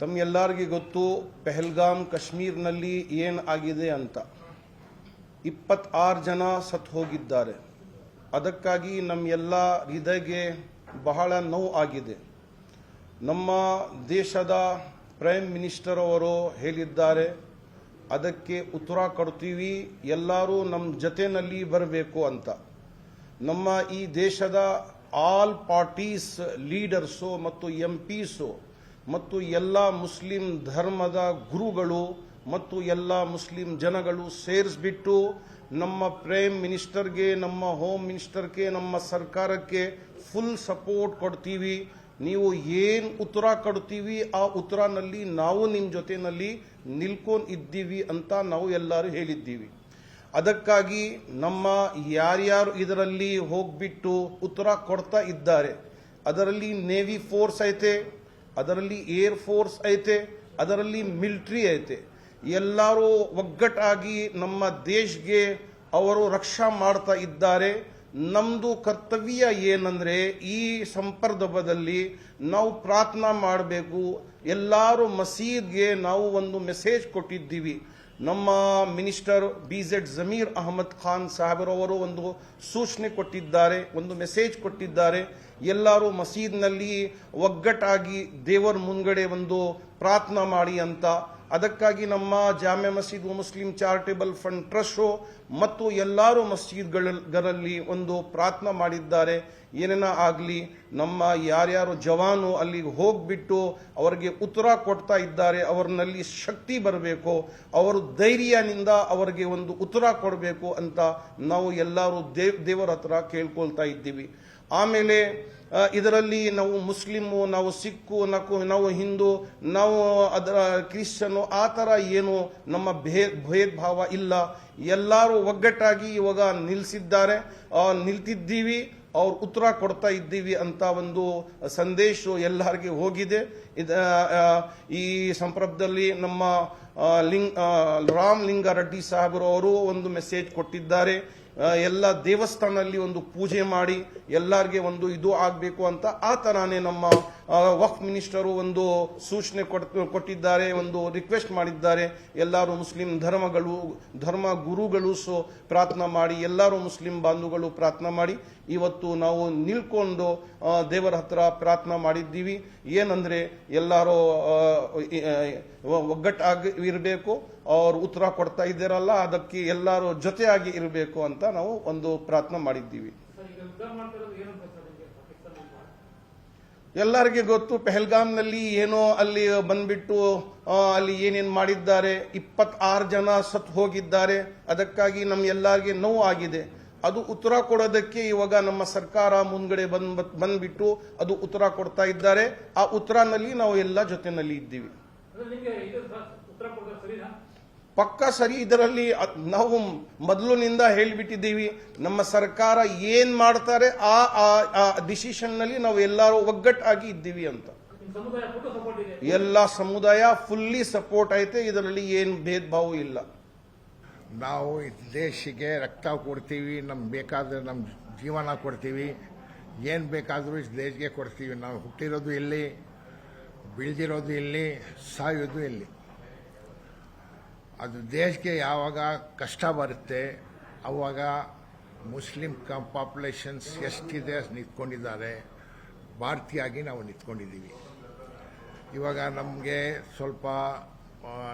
ತಮ್ಮೆಲ್ಲರಿಗೂ ಗೊತ್ತು, ಪೆಹಲ್ಗಾಮ್ ಕಾಶ್ಮೀರ್ನಲ್ಲಿ ಏನು ಆಗಿದೆ ಅಂತ. ಇಪ್ಪತ್ತಾರು ಜನ ಸತ್ತು ಹೋಗಿದ್ದಾರೆ. ಅದಕ್ಕಾಗಿ ನಮ್ಮೆಲ್ಲ ಹೃದಯಗೆ ಬಹಳ ನೋವು ಆಗಿದೆ. ನಮ್ಮ ದೇಶದ ಪ್ರೈಮ್ ಮಿನಿಸ್ಟರ್ ಅವರು ಹೇಳಿದ್ದಾರೆ, ಅದಕ್ಕೆ ಉತ್ತರ ಕೊಡ್ತೀವಿ, ಎಲ್ಲರೂ ನಮ್ಮ ಜೊತೆಯಲ್ಲಿ ಬರಬೇಕು ಅಂತ. ನಮ್ಮ ಈ ದೇಶದ ಆಲ್ ಪಾರ್ಟೀಸ್ ಲೀಡರ್ಸು ಮತ್ತು ಎಂ ಪಿಸು ಮತ್ತು ಎಲ್ಲ ಮುಸ್ಲಿಂ ಧರ್ಮದ ಗುರುಗಳು ಮತ್ತು ಎಲ್ಲ ಮುಸ್ಲಿಂ ಜನಗಳು ಸೇರಿಸ್ಬಿಟ್ಟು ನಮ್ಮ ಪ್ರೈಮ್ ಮಿನಿಸ್ಟರ್ಗೆ ನಮ್ಮ ಹೋಮ್ ಮಿನಿಸ್ಟರ್ಗೆ ನಮ್ಮ ಸರ್ಕಾರಕ್ಕೆ ಫುಲ್ ಸಪೋರ್ಟ್ ಕೊಡ್ತೀವಿ. ನೀವು ಏನು ಉತ್ತರ ಕೊಡ್ತೀವಿ, ಆ ಉತ್ತರನಲ್ಲಿ ನಾವು ನಿಮ್ಮ ಜೊತೆಯಲ್ಲಿ ನಿಲ್ಕೊಂಡು ಇದ್ದೀವಿ ಅಂತ ನಾವು ಎಲ್ಲರೂ ಹೇಳಿದ್ದೀವಿ. ಅದಕ್ಕಾಗಿ ನಮ್ಮ ಯಾರ್ಯಾರು ಇದರಲ್ಲಿ ಹೋಗ್ಬಿಟ್ಟು ಉತ್ತರ ಕೊಡ್ತಾ ಇದ್ದಾರೆ, ಅದರಲ್ಲಿ ನೇವಿ ಫೋರ್ಸ್ ಐತೆ ಅದರಲ್ಲಿ ಏರ್ ಫೋರ್ಸ್ ಐತೆ, ಅದರಲ್ಲಿ ಮಿಲ್ಟ್ರಿ ಐತೆ. ಎಲ್ಲರೂ ಒಗ್ಗಟ್ಟಾಗಿ ನಮ್ಮ ದೇಶಗೆ ಅವರು ರಕ್ಷಾ ಮಾಡ್ತಾ ಇದ್ದಾರೆ. ನಮ್ದು ಕರ್ತವ್ಯ ಏನಂದ್ರೆ ಈ ಸಂಪರ್ದಭದಲ್ಲಿ ನಾವು ಪ್ರಾರ್ಥನಾ ಮಾಡಬೇಕು. ಎಲ್ಲರೂ ಮಸೀದ್ಗೆ ನಾವು ಒಂದು ಮೆಸೇಜ್ ಕೊಟ್ಟಿದ್ದೀವಿ. ನಮ್ಮ minister B Z Zameer Ahmed Khan ಸಾಹೇಬರವರು ಒಂದು ಸೂಚನೆ ಕೊಟ್ಟಿದ್ದಾರೆ, ಒಂದು ಮೆಸೇಜ್ ಕೊಟ್ಟಿದ್ದಾರೆ. ಎಲ್ಲರೂ ಮಸೀದ್ನಲ್ಲಿ ಒಗ್ಗಟ್ಟಾಗಿ ದೇವರ ಮುಂದ್ಗಡೆ ಒಂದು ಪ್ರಾರ್ಥನಾ ಮಾಡಿ ಅಂತ. ಅದಕ್ಕಾಗಿ ನಮ್ಮ Jamia Masjid Muslim charitable fund trust ಮತ್ತು ಎಲ್ಲರೂ ಮಸೀದ್ಗಳಲ್ಲಿ ಒಂದು ಪ್ರಾರ್ಥನಾ ಮಾಡಿದ್ದಾರೆ. ಏನೇನ ಆಗಲಿ ನಮ್ಮ ಯಾರ್ಯಾರು ಜವಾನು ಅಲ್ಲಿಗೆ ಹೋಗ್ಬಿಟ್ಟು ಅವರಿಗೆ ಉತ್ತರ ಕೊಡ್ತಾ ಇದ್ದಾರೆ ಅವರಲ್ಲಿ ಶಕ್ತಿ ಬರಬೇಕು, ಅವರು ಧೈರ್ಯನಿಂದ ಅವರಿಗೆ ಒಂದು ಉತ್ತರ ಕೊಡಬೇಕು ಅಂತ ನಾವು ಎಲ್ಲರೂ ದೇವ್, ದೇವರ ಹತ್ರ ಕೇಳ್ಕೊಳ್ತಾ ಇದ್ದೀವಿ. ಆಮೇಲೆ ಇದರಲ್ಲಿ ನಾವು ಮುಸ್ಲಿಮು, ನಾವು ಸಿಕ್ಕು, ನಕು, ನಾವು ಹಿಂದೂ, ನಾವು ಅದರ ಕ್ರಿಶ್ಚನು ಆ ಥರ ಏನು ನಮ್ಮ ಭೇದ ಭೇದ ಭಾವ ಇಲ್ಲ. ಎಲ್ಲರೂ ಒಗ್ಗಟ್ಟಾಗಿ ಇವಾಗ ನಿಲ್ಲಿಸಿದ್ದಾರೆ ನಿಲ್ತಿದ್ದೀವಿ. ಅವ್ರು ಉತ್ತರ ಕೊಡ್ತಾ ಇದ್ದೀವಿ ಅಂತ ಒಂದು ಸಂದೇಶ ಎಲ್ಲರಿಗೆ ಹೋಗಿದೆ. ಈ ಸಂದರ್ಭದಲ್ಲಿ ನಮ್ಮ ಲಿಂಗ್ ರಾಮ್ ಲಿಂಗಾರೆಡ್ಡಿ ಸಾಹೇಬರು ಅವರು ಒಂದು ಮೆಸೇಜ್ ಕೊಟ್ಟಿದ್ದಾರೆ. ಎಲ್ಲ ದೇವಸ್ಥಾನದಲ್ಲಿ ಒಂದು ಪೂಜೆ ಮಾಡಿ, ಎಲ್ಲರಿಗೆ ಒಂದು ಇದು ಆಗಬೇಕು ಅಂತ ಆ ಥರನೇ ನಮ್ಮ ವಕ್ ಮಿನಿಸ್ಟರು ಒಂದು ಸೂಚನೆ ಕೊಟ್- ಕೊಟ್ಟಿದ್ದಾರೆ, ಒಂದು ರಿಕ್ವೆಸ್ಟ್ ಮಾಡಿದ್ದಾರೆ. ಎಲ್ಲರೂ ಮುಸ್ಲಿಂ ಧರ್ಮಗಳು, ಧರ್ಮ ಗುರುಗಳು ಸೊ ಪ್ರಾರ್ಥನಾ ಮಾಡಿ, ಎಲ್ಲರೂ ಮುಸ್ಲಿಂ ಬಾಂಧುಗಳು ಪ್ರಾರ್ಥನಾ ಮಾಡಿ. ಇವತ್ತು ನಾವು ನಿಲ್ಕೊಂಡು ದೇವರ ಹತ್ರ ಪ್ರಾರ್ಥನಾ ಮಾಡಿದ್ದೀವಿ. ಏನಂದ್ರೆ ಎಲ್ಲರೂ ಒಗ್ಗಟ್ಟಾಗಿ ಇರಬೇಕು, ಅವ್ರು ಉತ್ತರ ಕೊಡ್ತಾ ಇದ್ದೀರಲ್ಲ, ಅದಕ್ಕೆ ಎಲ್ಲರೂ ಜೊತೆಯಾಗಿ ಇರಬೇಕು ಅಂತ. ನಾವು ಒಂದು ಪ್ರಾರ್ಥನೆ ಮಾಡಿದ್ದೀವಿ. ಎಲ್ಲರಿಗೆ ಗೊತ್ತು ಪೆಹಲ್ಗಾಮ್ನಲ್ಲಿ ಏನೋ ಅಲ್ಲಿ ಬಂದ್ಬಿಟ್ಟು ಅಲ್ಲಿ ಏನೇನು ಮಾಡಿದ್ದಾರೆ ಇಪ್ಪತ್ತಾರು ಜನ ಸತ್ತು ಹೋಗಿದ್ದಾರೆ ಅದಕ್ಕಾಗಿ ನಮ್ಮ ಎಲ್ಲರಿಗೆ ನೋವು ಆಗಿದೆ. ಅದು ಉತ್ತರ ಕೊಡೋದಕ್ಕೆ ಇವಾಗ ನಮ್ಮ ಸರ್ಕಾರ ಮುಂದ್ಗಡೆ ಬಂದ್ ಬಂದ್ಬಿಟ್ಟು ಅದು ಉತ್ತರ ಕೊಡ್ತಾ ಇದ್ದಾರೆ. ಆ ಉತ್ತರನಲ್ಲಿ ನಾವು ಎಲ್ಲ ಜೊತೆನಲ್ಲಿ ಇದ್ದೀವಿ. ಪಕ್ಕ ಸರಿ ಇದರಲ್ಲಿ ನಾವು ಮೊದಲಿನಿಂದ ಹೇಳಿಬಿಟ್ಟಿದ್ದೀವಿ. ನಮ್ಮ ಸರ್ಕಾರ ಏನ್ ಮಾಡ್ತಾರೆ ಆ ಆ ಡಿಸಿಷನ್ನಲ್ಲಿ ನಾವು ಎಲ್ಲರೂ ಒಗ್ಗಟ್ಟಾಗಿ ಇದ್ದೀವಿ ಅಂತ. ಎಲ್ಲ ಸಮುದಾಯ ಫುಲ್ಲಿ ಸಪೋರ್ಟ್ ಐತೆ. ಇದರಲ್ಲಿ ಏನು ಭೇದ ಭಾವ ಇಲ್ಲ. ನಾವು ದೇಶಕ್ಕೆ ರಕ್ತ ಕೊಡ್ತೀವಿ. ನಮ್ಗೆ ಬೇಕಾದ್ರೆ ನಮ್ಮ ಜೀವನ ಕೊಡ್ತೀವಿ. ಏನು ಬೇಕಾದರೂ ದೇಶಕ್ಕೆ ಕೊಡ್ತೀವಿ. ನಾವು ಹುಟ್ಟಿರೋದು ಇಲ್ಲಿ, ಬೆಳೆದಿರೋದು ಇಲ್ಲಿ, ಸಾಯೋದು ಇಲ್ಲಿ. ಅದು ದೇಶಕ್ಕೆ ಯಾವಾಗ ಕಷ್ಟ ಬರುತ್ತೆ, ಅವಾಗ ಮುಸ್ಲಿಂ ಪಾಪ್ಯುಲೇಷನ್ಸ್ ಎಷ್ಟಿದೆ ನಿಂತ್ಕೊಂಡಿದ್ದಾರೆ. ಭಾರತೀಯಾಗಿ ನಾವು ನಿಂತ್ಕೊಂಡಿದ್ದೀವಿ. ಇವಾಗ ನಮಗೆ ಸ್ವಲ್ಪ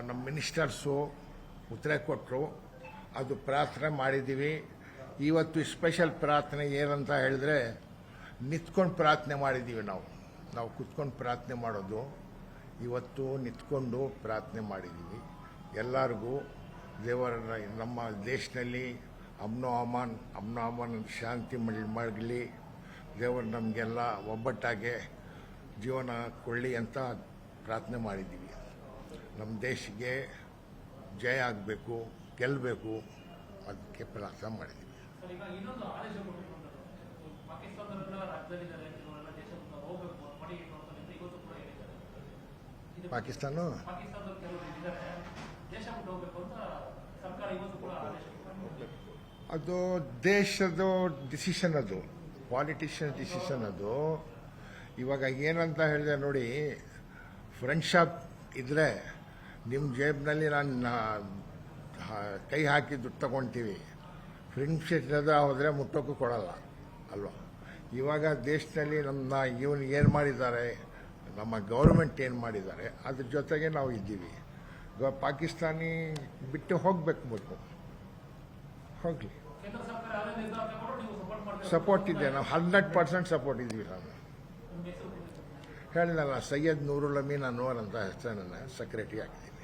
ನಮ್ಮ ಮಿನಿಸ್ಟರ್ಸು ಉತ್ತರ ಕೊಟ್ಟರು ಅದು ಪ್ರಾರ್ಥನೆ ಮಾಡಿದ್ದೀವಿ. ಇವತ್ತು ಸ್ಪೆಷಲ್ ಪ್ರಾರ್ಥನೆ ಏನಂತ ಹೇಳಿದ್ರೆ, ನಿಂತ್ಕೊಂಡು ಪ್ರಾರ್ಥನೆ ಮಾಡಿದ್ದೀವಿ ನಾವು. ನಾವು ಕುತ್ಕೊಂಡು ಪ್ರಾರ್ಥನೆ ಮಾಡೋದು. ಇವತ್ತು ನಿಂತ್ಕೊಂಡು ಪ್ರಾರ್ಥನೆ ಮಾಡಿದ್ದೀವಿ. ಎಲ್ಲರಿಗೂ ದೇವರ ನಮ್ಮ ದೇಶದಲ್ಲಿ ಅಮ್ನೋ ಅಮಾನ್ ಅಮ್ನೋ ಅಮಾನ್ ಶಾಂತಿ ಮಾಡಲಿ ದೇವರು ನಮಗೆಲ್ಲ ಒಬ್ಬಟ್ಟಾಗೆ ಜೀವನ ಕೊಳ್ಳಿ ಅಂತ ಪ್ರಾರ್ಥನೆ ಮಾಡಿದ್ದೀವಿ. ನಮ್ಮ ದೇಶಕ್ಕೆ ಜಯ ಆಗಬೇಕು ಗೆಲ್ಲಬೇಕು ಅದಕ್ಕೆ ಪ್ರಾರ್ಥನೆ ಮಾಡಿದ್ದೀವಿ. ಸರ್ ಈಗ ಇನ್ನೊಂದು ಆದೇಶ ಕೊಟ್ಟಿರುವಂತದ್ದು ಪಾಕಿಸ್ತಾನದಲ್ಲ ರಾಜ್ಯದಲ್ಲಿದ್ದಾರೆ ಕೆಲವರೆಲ್ಲ ದೇಶ ಹೋಗಬೇಕು ಮಡಿ ನೋಡ್ತಾರೆ ಇವತ್ತು ಕೂಡ ಹೇಳಿದ್ದಾರೆ ಇದು ಪಾಕಿಸ್ತಾನ ಪಾಕಿಸ್ತಾನದಲ್ಲಿ ಕೆಲವರು ಇದ್ದಾರೆ ದೇಶ ಬಿಟ್ಟು ಹೋಗ್ಬೇಕು ಅಂತ ಸರ್ಕಾರ ಇವತ್ತು ಕೂಡ ಆದೇಶ ಕೊಟ್ಟಿದೆ. ಅದು ದೇಶದ ಡಿಸಿಷನ್ ಅದು ಪಾಲಿಟಿಷಿಯನ್ ಡಿಸಿಷನ್ ಅದು. ಇವಾಗ ಏನಂತ ಹೇಳಿದೆ ನೋಡಿ ಫ್ರೆಂಡ್ಶಾಪ್ ಇದ್ರೆ ನಿಮ್ಮ ಜೇಬ್ನಲ್ಲಿ ನಾನು ಕೈ ಹಾಕಿ ದುಡ್ಡು ತಗೊತೀವಿ. ಫ್ರೆಂಡ್ಶಿಪ್ ಹೋದರೆ ಮುಟ್ಟೋಕ್ಕೂ ಕೊಡಲ್ಲ, ಅಲ್ವಾ? ಇವಾಗ ದೇಶದಲ್ಲಿ ನಮ್ಮ ಇವನು ಏನು ಮಾಡಿದ್ದಾರೆ, ನಮ್ಮ ಗೌರ್ಮೆಂಟ್ ಏನು ಮಾಡಿದ್ದಾರೆ, ಅದ್ರ ಜೊತೆಗೆ ನಾವು ಇದ್ದೀವಿ. ಪಾಕಿಸ್ತಾನಿ ಬಿಟ್ಟು ಹೋಗ್ಬೇಕು ಬೇಕು ಹೋಗಲಿ ಸಪೋರ್ಟ್ ಇದೆ ನಾವು ಹಂಡ್ರೆಡ್ ಪರ್ಸೆಂಟ್ ಸಪೋರ್ಟ್ ಇದ್ದೀವಿ ನಾವು. ಹೇಳಿದಲ್ಲ ಸೈಯದ್ ನೂರುಲ್ ಅಮೀನ್ ಅನ್ವರ್ ಅಂತ ಹೆಸರನ್ನು ಸೆಕ್ರೆಟರಿ ಆಗಿದ್ದೀನಿ